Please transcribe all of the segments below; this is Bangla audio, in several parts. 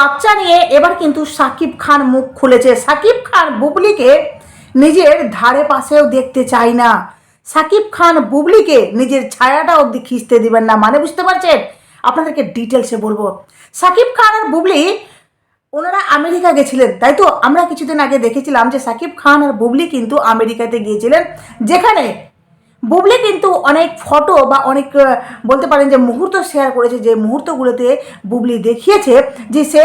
বাচ্চা নিয়ে এবার কিন্তু সাকিব খান মুখ খুলেছে। সাকিব খান বুবলিকে নিজের ধারে পাশেও দেখতে চায় না। সাকিব খান বুবলিকে নিজের ছায়াটা অবধি খিঁচতে দিবেন না। মানে বুঝতে পারছেন? আপনাদেরকে ডিটেলসে বলব। সাকিব খান আর বুবলি, ওনারা আমেরিকা গেছিলেন, তাই তো? আমরা কিছুদিন আগে দেখেছিলাম যে সাকিব খান আর বুবলি কিন্তু আমেরিকাতে গিয়েছিলেন, যেখানে বুবলি কিন্তু অনেক ফটো বা অনেক বলতে পারেন যে মুহূর্ত শেয়ার করেছে যে মুহূর্তগুলোতে বুবলি দেখিয়েছে যে সে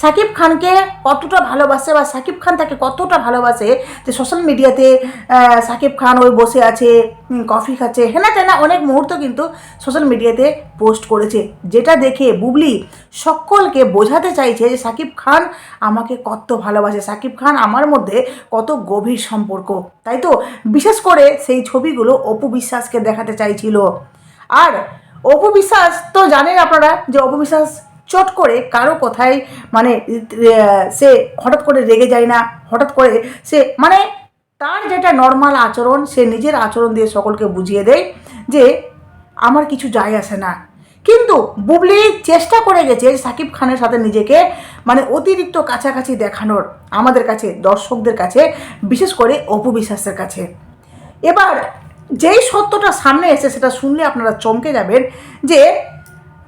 সাকিব খানকে কতটা ভালোবাসে বা সাকিব খান তাকে কতটা ভালোবাসে যে সোশ্যাল মিডিয়াতে সাকিব খান ওই বসে আছে কফি খাচ্ছে, হেনা তেনা অনেক মুহূর্ত কিন্তু সোশ্যাল মিডিয়াতে পোস্ট করেছে। যেটা দেখে বুবলি সকলকে বোঝাতে চাইছে যে সাকিব খান আমাকে কত ভালোবাসে, সাকিব খান আমার মধ্যে কত গভীর সম্পর্ক। তাই তো? বিশেষ করে সেই ছবিগুলো অপু বিশ্বাসকে দেখাতে চাইছিল। আর অপু বিশ্বাস, তো জানেন আপনারা যে অপু বিশ্বাস চট করে কারও কথায় মানে সে হঠাৎ করে রেগে যায় না, হঠাৎ করে সে মানে তার যেটা নর্মাল আচরণ, সে নিজের আচরণ দিয়ে সকলকে বুঝিয়ে দেয় যে, আমার কিছু যায় আসে না। কিন্তু বুবলি চেষ্টা করে গেছে সাকিব খানের সাথে নিজেকে মানে অতিরিক্ত কাছাকাছি দেখানোর আমাদের কাছে, দর্শকদের কাছে, বিশেষ করে অপু বিশ্বাসের কাছে। এবার যেই সত্যটা সামনে এসে সেটা শুনলে আপনারা চমকে যাবেন যে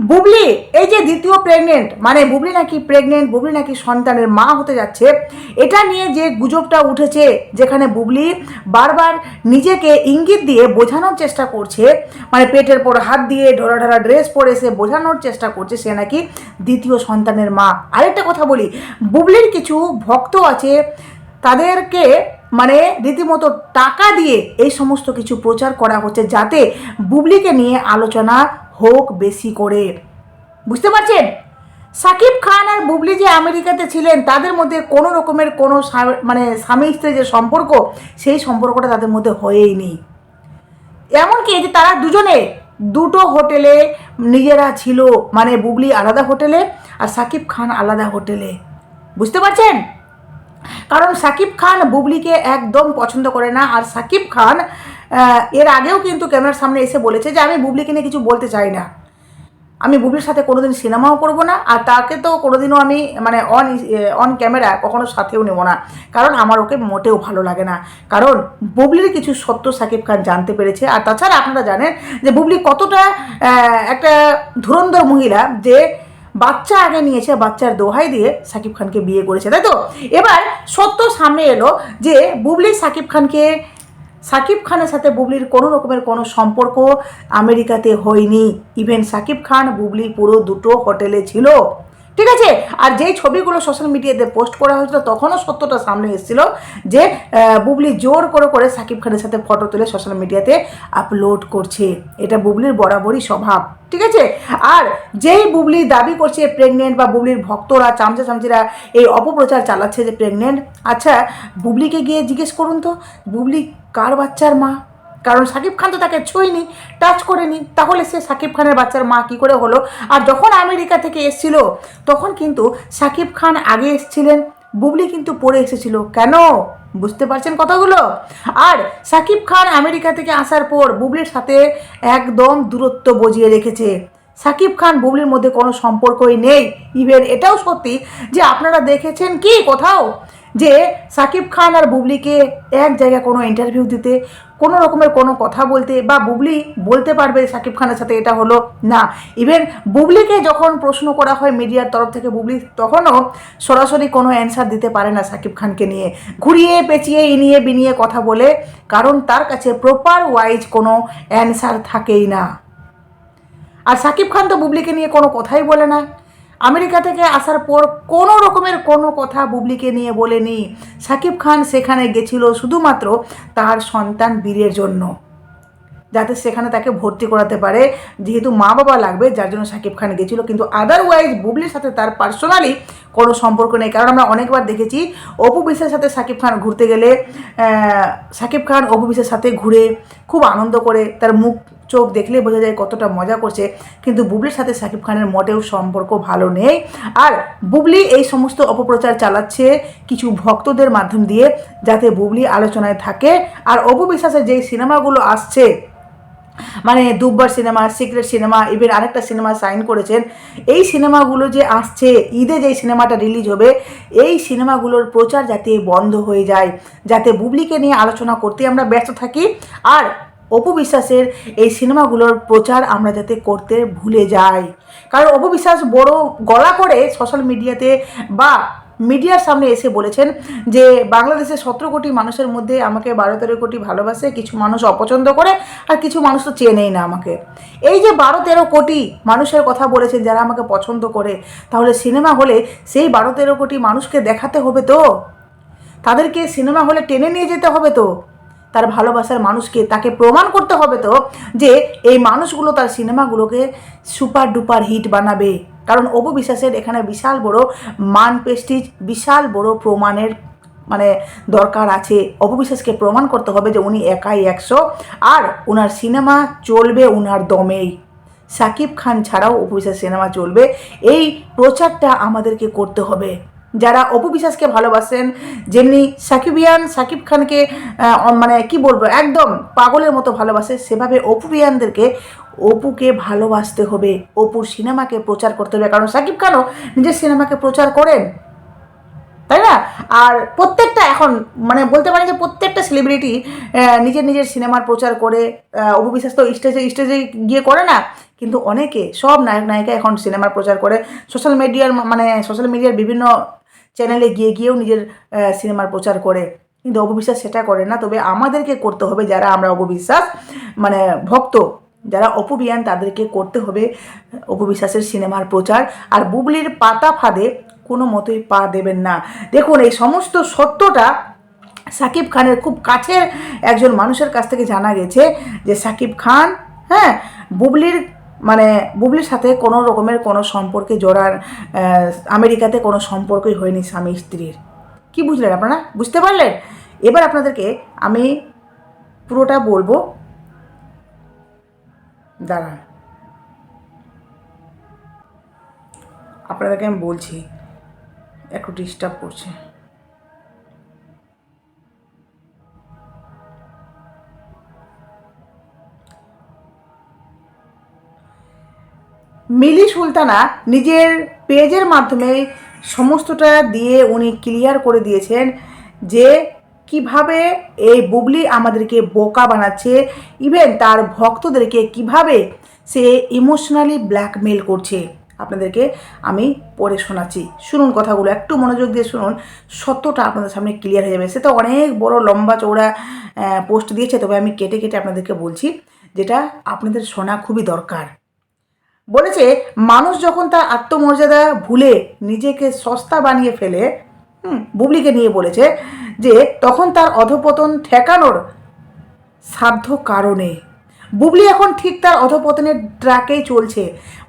বুবলি, এই যে দ্বিতীয় প্রেগনেন্ট মানে বুবলি নাকি প্রেগনেন্ট বুবলি নাকি সন্তানের মা হতে যাচ্ছে, এটা নিয়ে যে গুজবটা উঠেছে, যেখানে বুবলি বারবার নিজেকে ইঙ্গিত দিয়ে বোঝানোর চেষ্টা করছে মানে পেটের পর হাত দিয়ে ঢোরা ঢোরা ড্রেস পরে সে বোঝানোর চেষ্টা করছে সে নাকি দ্বিতীয় সন্তানের মা। আরেকটা কথা বলি, বুবলির কিছু ভক্ত আছে, তাদেরকে মানে রীতিমতো টাকা দিয়ে এই সমস্ত কিছু প্রচার করা হচ্ছে, যাতে বুবলিকে নিয়ে আলোচনা হোক বেশি করে। বুঝতে পারছেন? সাকিব খান আর বুবলি যে আমেরিকাতে ছিলেন, তাদের মধ্যে কোনো রকমের কোনো মানে স্বামী স্ত্রীর যে সম্পর্ক, সেই সম্পর্কটা তাদের মধ্যে হয়েই নেই। এমনকি যে তারা দুজনে দুটো হোটেলে নিজেরা ছিল মানে বুবলি আলাদা হোটেলে আর সাকিব খান আলাদা হোটেলে। বুঝতে পারছেন? কারণ সাকিব খান বুবলিকে একদম পছন্দ করে না, আর সাকিব খান এর আগেও কিন্তু ক্যামেরার সামনে এসে বলেছে যে আমি বুবলিকে নিয়ে কিছু বলতে চাই না। আমি বুবলির সাথে কোনোদিন সিনেমাও করব না, আর তাকে তো কোনোদিনও আমি মানে অন অন ক্যামেরা কখনো সাথেও নেব না। কারণ আমার ওকে মোটেও ভালো লাগে না। কারণ বুবলির কিছু সত্য সাকিব খান জানতে পেরেছে। আর তাছাড়া আপনারা জানেন যে বুবলি কতটা একটা ধুরন্ধর মহিলা যে বাচ্চা আগে নিয়েছে, বাচ্চার দোহাই দিয়ে সাকিব খানকে বিয়ে করেছে। তাই তো? এবার সত্য সামনে এলো যে বুবলি সাকিব খানকে সাকিব খানের সাথে বুবলির কোনো রকমের কোনো সম্পর্ক আমেরিকাতে হয়নি। ইভেন সাকিব খান, বুবলি পুরো দুটো হোটেলে ছিল। ঠিক আছে? আর যেই ছবিগুলো সোশ্যাল মিডিয়াতে পোস্ট করা হয়েছিল, তখনও সত্যটা সামনে এসেছিল যে বুবলি জোর করে করে সাকিব খানের সাথে ফটো তুলে সোশ্যাল মিডিয়াতে আপলোড করছে। এটা বুবলির বরাবরই স্বভাব, ঠিক আছে? আর যেই বুবলি দাবি করছে প্রেগনেন্ট বা বুবলির ভক্তরা, চামচা চামচিরা এই অপপ্রচার চালাচ্ছে যে প্রেগনেন্ট আচ্ছা বুবলিকে গিয়ে জিজ্ঞেস করুন তো, বুবলি কার বাচ্চার মা? কারণ সাকিব খান তো তাকে ছুঁয়নি টাচ করেনি, তাহলে সে সাকিব খানের বাচ্চার মা কি করে হলো? আর যখন আমেরিকা থেকে এসেছিল, তখন কিন্তু সাকিব খান আগে এসেছিলেন, বুবলি কিন্তু পড়ে এসেছিল। কেন? বুঝতে পারছেন কথাগুলো? আর সাকিব খান আমেরিকা থেকে আসার পর বুবলির সাথে একদম দূরত্ব বজিয়ে রেখেছে। সাকিব খান বুবলির মধ্যে কোনো সম্পর্কই নেই। ইভেন এটাও সত্যি যে আপনারা দেখেছেন কি কোথাও? যে সাকিব খান আর বুবলিকে এক জায়গায় কোনো ইন্টারভিউ দিতে, কোনো রকমের কোনো কথা বলতে বা বুবলি বলতে পারবে সাকিব খানের সাথে এটা হলো না। ইভেন বুবলিকে যখন প্রশ্ন করা হয় মিডিয়ার তরফ থেকে, বুবলি তখনও সরাসরি কোনো অ্যান্সার দিতে পারে না সাকিব খানকে নিয়ে। ঘুরিয়ে, পেঁচিয়ে, ইনিয়ে, বিনিয়ে কথা বলে, কারণ তার কাছে প্রপার ওয়াইজ কোনো অ্যান্সার থাকেই না। আর সাকিব খান তো বুবলিকে নিয়ে কোনো কথাই বলে না। আমেরিকা থেকে আসার পর কোনো রকমের কোনো কথা বুবলিকে নিয়ে বলেনি। সাকিব খান সেখানে গেছিল শুধুমাত্র তার সন্তান বীরের জন্য। যাতে সেখানে তাকে ভর্তি করাতে পারে। যেহেতু মা বাবা লাগবে, যার জন্য সাকিব খান গেছিল। কিন্তু আদারওয়াইজ বুবলির সাথে তার পার্সোনালি কোনো সম্পর্ক নেই। কারণ আমরা অনেকবার দেখেছি, অপু বিশ্বের সাথে সাকিব খান ঘুরতে গেলে সাকিব খান অপু বিশ্বের সাথে ঘুরে খুব আনন্দ করে, তার মুখ চোখ দেখলে বোঝা যায় কতটা মজা করছে। কিন্তু বুবলির সাথে সাকিব খানের মোটেও সম্পর্ক ভালো নেই। আর বুবলি এই সমস্ত অপপ্রচার চালাচ্ছে কিছু ভক্তদের মাধ্যম দিয়ে, যাতে বুবলি আলোচনায় থাকে। আর অপু বিশ্বাসের যেই সিনেমাগুলো আসছে মানে দুব্বার সিনেমা, সিক্রেট সিনেমা ইভেন আরেকটা সিনেমা সাইন করেছেন, এই সিনেমাগুলো যে আসছে, ঈদে যে সিনেমাটা রিলিজ হবে, এই সিনেমাগুলোর প্রচার যাতে বন্ধ হয়ে যায়, যাতে বুবলিকে নিয়ে আলোচনা করতে আমরা ব্যস্ত থাকি। আর অপু বিশ্বাসের এই সিনেমাগুলোর প্রচার আমরা যাতে করতে ভুলে যাই। কারণ অপু বিশ্বাস বড় গলা করে সোশ্যাল মিডিয়াতে বা মিডিয়ার সামনে এসে বলেছেন যে বাংলাদেশের সতেরো কোটি মানুষের মধ্যে আমাকে বারো তেরো কোটি ভালোবাসে, কিছু মানুষ অপছন্দ করে, আর কিছু মানুষ তো চেনেই না আমাকে। এই যে বারো তেরো কোটি মানুষের কথা বলেছেন যারা আমাকে পছন্দ করে, তাহলে সিনেমা হলে সেই বারো তেরো কোটি মানুষকে দেখাতে হবে তো? তাদেরকে সিনেমা হলে টেনে নিয়ে যেতে হবে তো? তার ভালোবাসার মানুষকে তাকে প্রমাণ করতে হবে তো যে এই মানুষগুলো তার সিনেমাগুলোকে সুপার ডুপার হিট বানাবে। কারণ অপু বিশ্বাসের এখানে বিশাল বড় মান পেস্টিজ বিশাল বড় প্রমাণের মানে দরকার আছে। অপবিশ্বাসকে প্রমাণ করতে হবে যে উনি একাই একশো আর ওনার সিনেমা চলবে ওনার দমেই। সাকিব খান ছাড়াও অপবিশ্বাস সিনেমা চলবে। এই প্রচারটা আমাদেরকে করতে হবে। যারা অপু বিশ্বাসকে ভালোবাসেন, যেমনি সাকিবিয়ান, সাকিব খানকে মানে কি বলব, একদম পাগলের মতো ভালোবাসে, সেভাবে অপুবিয়ানদেরকে অপুকে ভালোবাসতে হবে। অপুর সিনেমাকে প্রচার করতে হবে। কারণ সাকিব খানও নিজের সিনেমাকে প্রচার করেন। তাই না? আর প্রত্যেকটা এখন মানে বলতে পারেন যে প্রত্যেকটা সেলিব্রিটি নিজের নিজের সিনেমার প্রচার করে অপু বিশ্বাস তো স্টেজে স্টেজে গিয়ে করে না। কিন্তু অনেকে, সব নায়ক, নায়িকা এখন সিনেমার প্রচার করে। সোশ্যাল মিডিয়ার মানে সোশ্যাল মিডিয়ার বিভিন্ন চ্যানেলে গিয়ে গিয়েও নিজের সিনেমার প্রচার করে। কিন্তু অপবিশ্বাস সেটা করে না। তবে আমাদেরকে করতে হবে যারা আমরা অপবিশ্বাস মানে ভক্ত, যারা অপবিয়ান, তাদেরকে করতে হবে অপবিশ্বাসের সিনেমার প্রচার। আর বুবলির পাতা ফাঁদে কোনো মতোই পা দেবেন না। দেখুন, এই সমস্ত সত্যটা সাকিব খানের খুব কাছের একজন মানুষের কাছ থেকে জানা গেছে যে সাকিব খান হ্যাঁ বুবলির মানে বুবলির সাথে কোনো রকমের কোনো সম্পর্কে জড়ার আমেরিকাতে কোনো সম্পর্কই হয়নি স্বামী স্ত্রীর। কি বুঝলেন আপনারা? বুঝতে পারলেন? এবার আপনাদেরকে আমি পুরোটা বলব। দাঁড়ান। আপনাদেরকে আমি বলছি, একটু ডিস্টার্ব করছে। মিলি সুলতানা নিজের পেজের মাধ্যমে সমস্তটা দিয়ে উনি ক্লিয়ার করে দিয়েছেন যে কীভাবে এই বুবলি আমাদেরকে বোকা বানাচ্ছে ইভেন তার ভক্তদেরকে কীভাবে সে ইমোশনালি ব্ল্যাকমেল করছে। আপনাদেরকে আমি পড়ে শোনাচ্ছি। শুনুন কথাগুলো, একটু মনোযোগ দিয়ে শুনুন, সত্যটা আপনাদের সামনে ক্লিয়ার হয়ে যাবে। সে তো অনেক বড় লম্বা চৌড়া পোস্ট দিয়েছে, তবে আমি কেটে কেটে আপনাদেরকে বলছি, যেটা আপনাদের শোনা খুবই দরকার। বলেছে, মানুষ যখন তার আত্মমর্যাদা ভুলে নিজেকে সস্তা বানিয়ে ফেলে বুবলিকে নিয়ে বলেছে যে, তখন তার অধপতন ঠেকানোর সাধ্য কারণে বুবলি এখন ঠিক তার অধপতনের ট্র্যাকেই চলছে।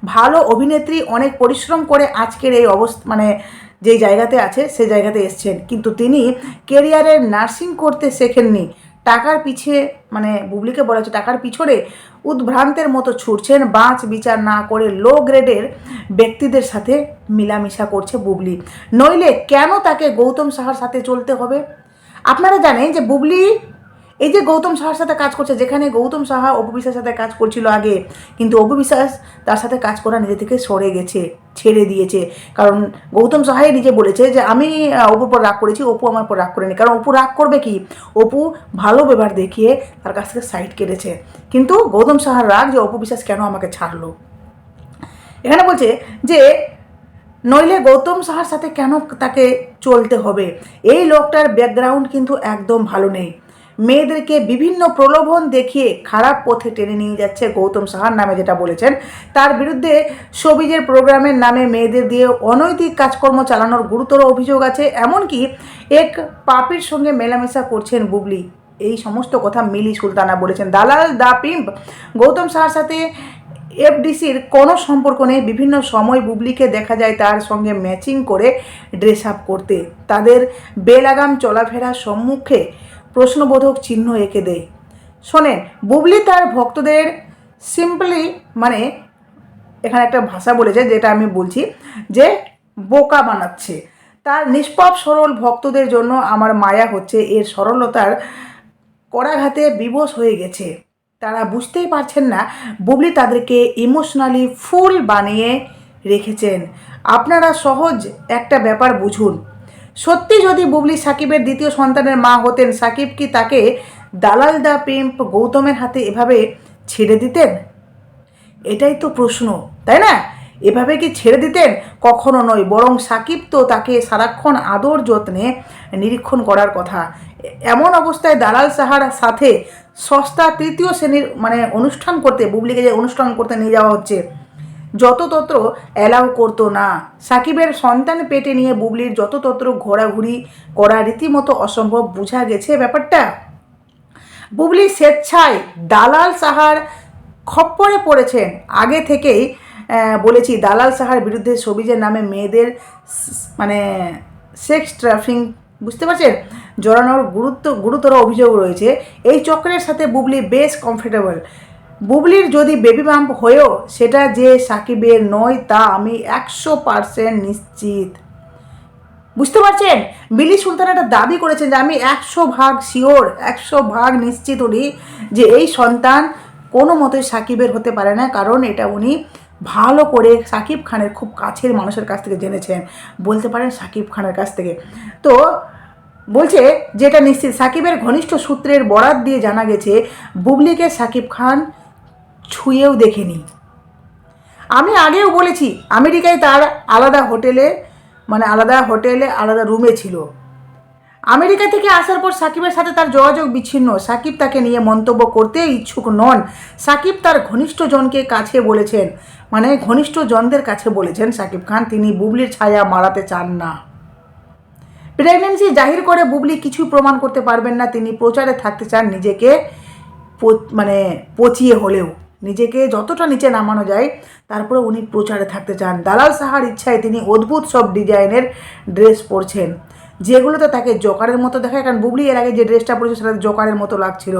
ভালো অভিনেত্রী অনেক পরিশ্রম করে আজকের এই অবস্থা মানে যেই জায়গাতে আছে, সে জায়গাতে এসছেন। কিন্তু তিনি কেরিয়ারের নার্সিং করতে শেখেননি। টাকার পিছে মানে বুবলিকে বলা হচ্ছে টাকার পিছনে উদ্ভ্রান্তের মতো ছুটছেন। বাঁচ বিচার না করে লো গ্রেডের ব্যক্তিদের সাথে মিলামিশা করছে বুবলি। নইলে কেন তাকে গৌতম সাহার সাথে চলতে হবে? আপনারা জানেন যে বুবলি এই যে গৌতম সাহার সাথে কাজ করছে, যেখানে গৌতম সাহা অপবিশ্বাসের সাথে কাজ করছিল আগে, কিন্তু অপবিশ্বাস তার সাথে কাজ করা নিজে থেকে সরে গেছে, ছেড়ে দিয়েছে। কারণ গৌতম সাহাই নিজে বলেছে যে, আমি অপুর পর রাগ করেছি, অপু আমার পর রাগ করেনি। কারণ অপু রাগ করবে কি? অপু ভালো ব্যবহার দেখিয়ে তার কাছ থেকে সাইড কেটেছে কিন্তু গৌতম সাহার রাগ যে অপু বিশ্বাস কেন আমাকে ছাড়লো? এখানে বলছে যে, নইলে গৌতম সাহার সাথে কেন তাকে চলতে হবে? এই লোকটার ব্যাকগ্রাউন্ড কিন্তু একদম ভালো নেই। মেয়েদেরকে বিভিন্ন প্রলোভন দেখিয়ে খারাপ পথে টেনে নিয়ে যাচ্ছে গৌতম সাহার নামে যেটা বলেছেন। তার বিরুদ্ধে সবিজের প্রোগ্রামের নামে মেয়েদের দিয়ে অনৈতিক কাজকর্ম চালানোর গুরুতর অভিযোগ আছে। এমনকি এক পাপির সঙ্গে মেলামেশা করছেন বুবলি। এই সমস্ত কথা মিলি সুলতানা বলেছেন। দালাল, দা পিম্প, গৌতম সাহার সাথে এফডিসির কোনো সম্পর্ক নেই। বিভিন্ন সময় বুবলিকে দেখা যায় তার সঙ্গে ম্যাচিং করে ড্রেস আপ করতে। তাদের বেলাগাম চলাফেরা সম্মুখে প্রশ্নবোধক চিহ্ন এঁকে দেয়। শোনেন, বুবলি তার ভক্তদের সিম্পলি মানে এখানে একটা ভাষা বলেছে যেটা আমি বলছি, যে বোকা বানাচ্ছে। তার নিষ্পাপ, সরল ভক্তদের জন্য আমার মায়া হচ্ছে, এর সরলতার করাঘাতে বিবশ হয়ে গেছে। তারা বুঝতেই পারছেন না, বুবলি তাদেরকে ইমোশনালি ফুল বানিয়ে রেখেছেন। আপনারা সহজ একটা ব্যাপার বুঝুন। সত্যি যদি বুবলি সাকিবের দ্বিতীয় সন্তানের মা হতেন, সাকিব কি তাকে দালাল দা পেম্প গৌতমের হাতে এভাবে ছেড়ে দিতেন? এটাই তো প্রশ্ন, তাই না? এভাবে কি ছেড়ে দিতেন? কখনো নয়, বরং সাকিব তো তাকে সারাক্ষণ আদর যত্নে নিরীক্ষণ করার কথা। এমন অবস্থায় দালাল সাহার সাথে সস্তা তৃতীয় শ্রেণির মানে অনুষ্ঠান করতে, বুবলিকে যে অনুষ্ঠান করতে নিয়ে যাওয়া হচ্ছে যততত্র অ্যালাউ করতো না। সাকিবের সন্তান পেটে নিয়ে বুবলির যততত্র ঘোরাঘুরি করা রীতিমতো অসম্ভব বোঝা গেছে ব্যাপারটা। বুবলি স্বেচ্ছায় দালাল সাহার খপ্পরে পড়েছেন। আগে থেকেই বলেছি, দালাল সাহার বিরুদ্ধে সবিজের নামে মেয়েদের মানে সেক্স ট্রাফিং, বুঝতে পারছেন? জড়ানোর গুরুত্ব, গুরুতর অভিযোগ রয়েছে। এই চক্রের সাথে বুবলি বেশ কমফোর্টেবল বুবলির যদি বেবি বাম্প হয়েও সেটা যে সাকিবের নয় তা আমি একশো পারসেন্ট নিশ্চিত। বুঝতে পারছেন? মিলি সুলতান একটা দাবি করেছেন যে আমি একশো ভাগ শিওর একশো ভাগ নিশ্চিত উনি যে এই সন্তান কোনো মতোই সাকিবের হতে পারে না, কারণ এটা উনি ভালো করে সাকিব খানের খুব কাছের মানুষের কাছ থেকে জেনেছেন। বলতে পারেন সাকিব খানের কাছ থেকে। তো বলছে যেটা নিশ্চিত, সাকিবের ঘনিষ্ঠ সূত্রের বরাত দিয়ে জানা গেছে, বুবলিকে সাকিব খান ছুঁয়েও দেখেনি। আমি আগেও বলেছি, আমেরিকায় তার আলাদা হোটেলে মানে আলাদা হোটেলে আলাদা রুমে ছিল। আমেরিকা থেকে আসার পর সাকিবের সাথে তার যোগাযোগ বিচ্ছিন্ন। সাকিব তাকে নিয়ে মন্তব্য করতে ইচ্ছুক নন। সাকিব তার ঘনিষ্ঠ জনকে কাছে বলেছেন মানে ঘনিষ্ঠ জনদের কাছে বলেছেন সাকিব খান, তিনি বুবলির ছায়া মারাতে চান না। প্রেগনেন্সি জাহির করে বুবলি কিছুই প্রমাণ করতে পারবেন না, তিনি প্রচারে থাকতে চান নিজেকে মানে পচিয়ে হলেও। নিজেকে যতটা নিচে নামানো যায় তারপরে উনি প্রচারে থাকতে চান। দালাল সাহার ইচ্ছায় তিনি অদ্ভুত সব ডিজাইনের ড্রেস পরছেন। যেগুলোতে তাকে জোকারের মতো দেখায়, কারণ বুবলি এর আগে যে ড্রেসটা পরেছে সেটা জোকারের মতো লাগছিল।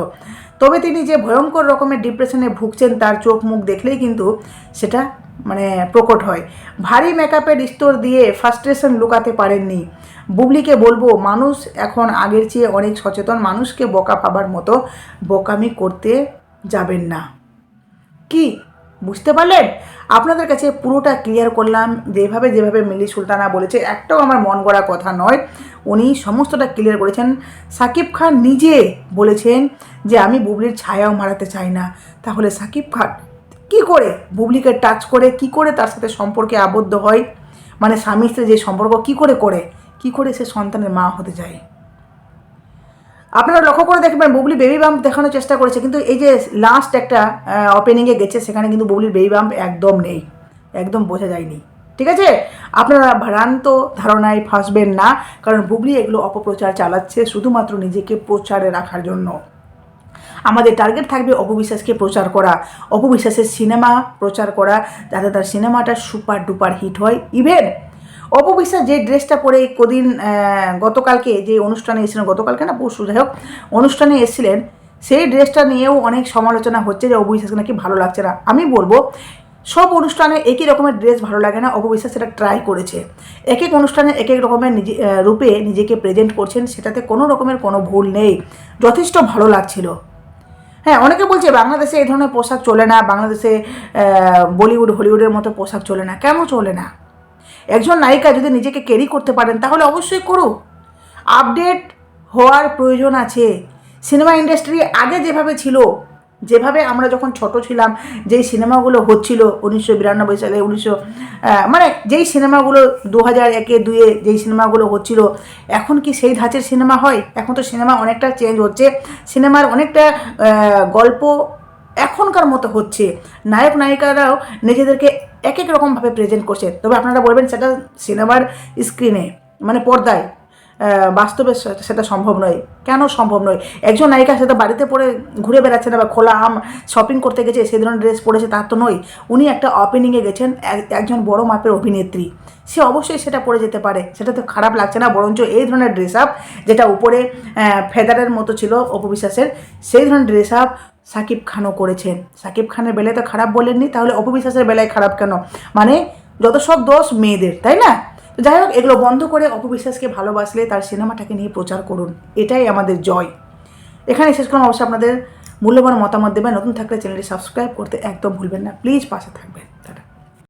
তবে তিনি যে ভয়ঙ্কর রকমের ডিপ্রেশনে ভুগছেন, তার চোখ মুখ দেখলেই কিন্তু সেটা মানে প্রকট হয়। ভারী মেকআপের স্তর দিয়ে ফার্স্ট্রেশন লুকাতে পারেননি। বুবলিকে বলব, মানুষ এখন আগের চেয়ে অনেক সচেতন। মানুষকে বোকা পাবার মতো বোকামি করতে যাবেন না। কি? বুঝতে পারলেন? আপনাদের কাছে পুরোটা ক্লিয়ার করলাম। যেভাবে যেভাবে মিলি সুলতানা বলেছে, একটাও আমার মন গড়া কথা নয়। উনি সমস্তটা ক্লিয়ার করেছেন। সাকিব খান নিজে বলেছেন যে, আমি বুবলির ছায়াও মারাতে চাই না। তাহলে সাকিব খান কি করে বুবলিকে টাচ করে? কি করে তার সাথে সম্পর্কে আবদ্ধ হয়? মানে স্বামী স্ত্রী যে সম্পর্ক, কি করে করে? কি করে সে সন্তানের মা হতে যায় আপনারা লক্ষ্য করে দেখবেন, বুবলি বেবি বাম্প দেখানোর চেষ্টা করেছে, কিন্তু এই যে লাস্ট একটা ওপেনিংয়ে গেছে, সেখানে কিন্তু বুবলির বেবি বাম্প একদম নেই, একদম বোঝা যায়নি। ঠিক আছে? আপনারা ভ্রান্ত ধারণায় ফাঁসবেন না, কারণ বুবলি এগুলো অপপ্রচার চালাচ্ছে শুধুমাত্র নিজেকে প্রচারে রাখার জন্য। আমাদের টার্গেট থাকবে অপবিশ্বাসকে প্রচার করা। অপবিশ্বাসের সিনেমা প্রচার করা, যাতে তার সিনেমাটা সুপার ডুপার হিট হয়। ইভেন অপবিশ্বাস যে ড্রেসটা পরে কদিন গতকালকে যে অনুষ্ঠানে এসেছিলেন, গতকালকে না পরশু, যাই হোক, অনুষ্ঠানে এসেছিলেন, সেই ড্রেসটা নিয়েও অনেক সমালোচনা হচ্ছে যে অপবিশ্বাসকে নাকি ভালো লাগছে না। আমি বলব, সব অনুষ্ঠানে একই রকমের ড্রেস ভালো লাগে না অপবিশ্বাস সেটা ট্রাই করেছে। এক এক অনুষ্ঠানে এক এক রকমের নিজে রূপে নিজেকে প্রেজেন্ট করছেন, সেটাতে কোনো রকমের কোনো ভুল নেই, যথেষ্ট ভালো লাগছিল। হ্যাঁ অনেকে বলছে বাংলাদেশে এই ধরনের পোশাক চলে না, বাংলাদেশে বলিউড, হলিউডের মতো পোশাক চলে না। কেন চলে না? একজন নায়িকা যদি নিজেকে ক্যারি করতে পারেন, তাহলে অবশ্যই করুক। আপডেট হওয়ার প্রয়োজন আছে। সিনেমা ইন্ডাস্ট্রি আগে যেভাবে ছিল, যেভাবে আমরা যখন ছোট ছিলাম, যেই সিনেমাগুলো হচ্ছিল উনিশশো বিরানব্বই সালে, উনিশশো মানে যেই সিনেমাগুলো দু হাজার একে দুয়ে যেই সিনেমাগুলো হচ্ছিল, এখন কি সেই ধাঁচের সিনেমা হয়? এখন তো সিনেমা অনেকটা চেঞ্জ হচ্ছে। সিনেমার অনেকটা গল্প এখনকার মতো হচ্ছে। নায়ক, নায়িকারাও নিজেদেরকে এক এক রকমভাবে প্রেজেন্ট করছে। তবে আপনারা বলবেন সেটা সিনেমার স্ক্রিনে মানে পর্দায়। বাস্তবে সেটা সম্ভব নয়। কেন সম্ভব নয়? একজন নায়িকা সেটা বাড়িতে পরে ঘুরে বেড়াচ্ছে না বা খোলা আম শপিং করতে গেছে সেই ধরনের ড্রেস পরেছে তার তো নয়। উনি একটা ওপেনিংয়ে গেছেন এক- একজন বড় মাপের অভিনেত্রী। সে অবশ্যই সেটা পরে যেতে পারে। সেটা তো খারাপ লাগছে না, বরঞ্চ এই ধরনের ড্রেস আপ যেটা উপরে ফেদারের মতো ছিল অপবিশ্বাসের সেই ধরনের ড্রেস আপ সাকিব খানও করেছেন। সাকিব খানের বেলায় তো খারাপ বলেননি, তাহলে অপবিশ্বাসের বেলায় খারাপ কেন? মানে যত সব দোষ মেয়েদের, তাই না? যাই হোক, এগুলো বন্ধ করে অপবিশ্বাসকে ভালোবাসলে তার সিনেমাটাকে নিয়ে প্রচার করুন। এটাই আমাদের জয়। এখানে শেষ করলাম। অবশ্যই আপনাদের মূল্যবান মতামত দেবেন। নতুন থাকলে চ্যানেলটি সাবস্ক্রাইব করতে একদম ভুলবেন না। প্লিজ পাশে থাকবেন।